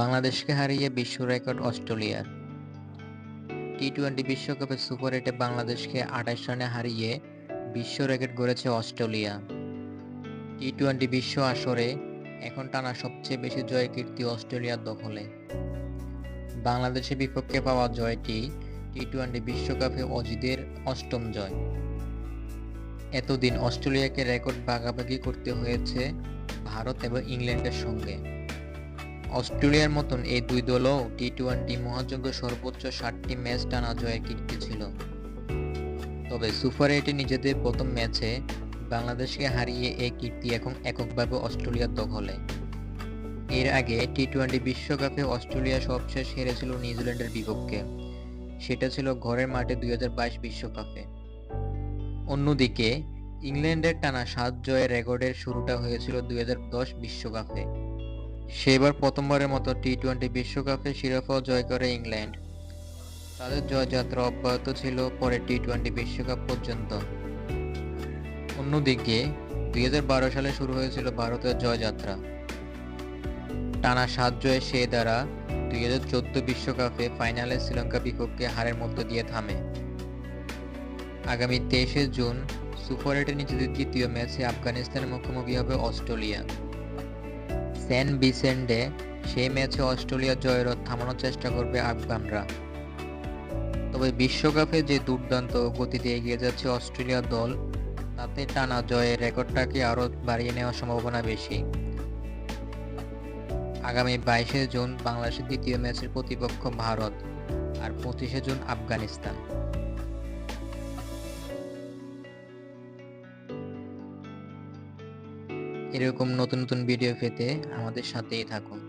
বাংলাদেশকে হারিয়ে বিশ্ব রেকর্ড অস্ট্রেলিয়ার টি টোয়েন্টি বিশ্বকাপে সুপার এইটে বাংলাদেশকে আঠাশ রানে হারিয়ে বিশ্ব রেকর্ড গড়েছে অস্ট্রেলিয়া। টি টোয়েন্টি বিশ্ব আসরে এখন টানা সবচেয়ে বেশি জয়ের কীর্তি অস্ট্রেলিয়ার দখলে। বাংলাদেশের বিপক্ষে পাওয়া জয়টি টি টোয়েন্টি বিশ্বকাপে অজিদের অষ্টম জয়। এতদিন অস্ট্রেলিয়াকে রেকর্ড ভাগাভাগি করতে হয়েছে ভারত এবং ইংল্যান্ডের সঙ্গে। অস্ট্রেলিয়ার মতন এই দুই দলও টি টোয়েন্টি মহাযজ্ঞ সর্বোচ্চ ষাটটি ম্যাচ টানা জয়ের কীর্তি ছিল। তবে সুপার এইটে নিজেদের প্রথম ম্যাচে বাংলাদেশকে হারিয়ে এই কীর্তি এখন এককভাবে অস্ট্রেলিয়ার দখলে। এর আগে টি টোয়েন্টি বিশ্বকাপে অস্ট্রেলিয়া সবশেষ হেরেছিল নিউজিল্যান্ডের বিপক্ষে। সেটা ছিল ঘরের মাঠে দুই বিশ্বকাপে। অন্যদিকে, ইংল্যান্ডের টানা সাত জয়ের রেকর্ডের শুরুটা হয়েছিল দুই বিশ্বকাপে। সেবার প্রথমবারের মতো টি টোয়েন্টি বিশ্বকাপে শিরোপা জয় করে ইংল্যান্ড। তাদের জয়যাত্রা অব্যাহত ছিল পরে টি টোয়েন্টি বিশ্বকাপ পর্যন্ত। অন্যদিকে, দুই সালে শুরু হয়েছিল ভারতের জয়যাত্রা। টানা সাত জয়ে সে দ্বারা দুই চোদ্দ বিশ্বকাপে ফাইনালে শ্রীলঙ্কা বিপক্ষে হারের মধ্য দিয়ে থামে। আগামী তেইশে জুন সুপার এইটে নিজেদের তৃতীয় ম্যাচে আফগানিস্তানের মুখোমুখি হবে অস্ট্রেলিয়া। সেন বিসেন্ডে সেই ম্যাচে অস্ট্রেলিয়া জয়ের রথ থামানোর চেষ্টা করবে আফগানরা। তবে বিশ্বকাপে যে দুর্দান্ত গতিতে এগিয়ে যাচ্ছে অস্ট্রেলিয়া দল, তাতে টানা জয়ের রেকর্ডটাকে আরও বাড়িয়ে নেওয়ার সম্ভাবনা বেশি। আগামী বাইশে জুন বাংলাদেশের দ্বিতীয় ম্যাচের প্রতিপক্ষ ভারত আর পঁচিশে জুন আফগানিস্তান। এরকম নতুন নতুন ভিডিও পেতে আমাদের সাথেই থাকুন।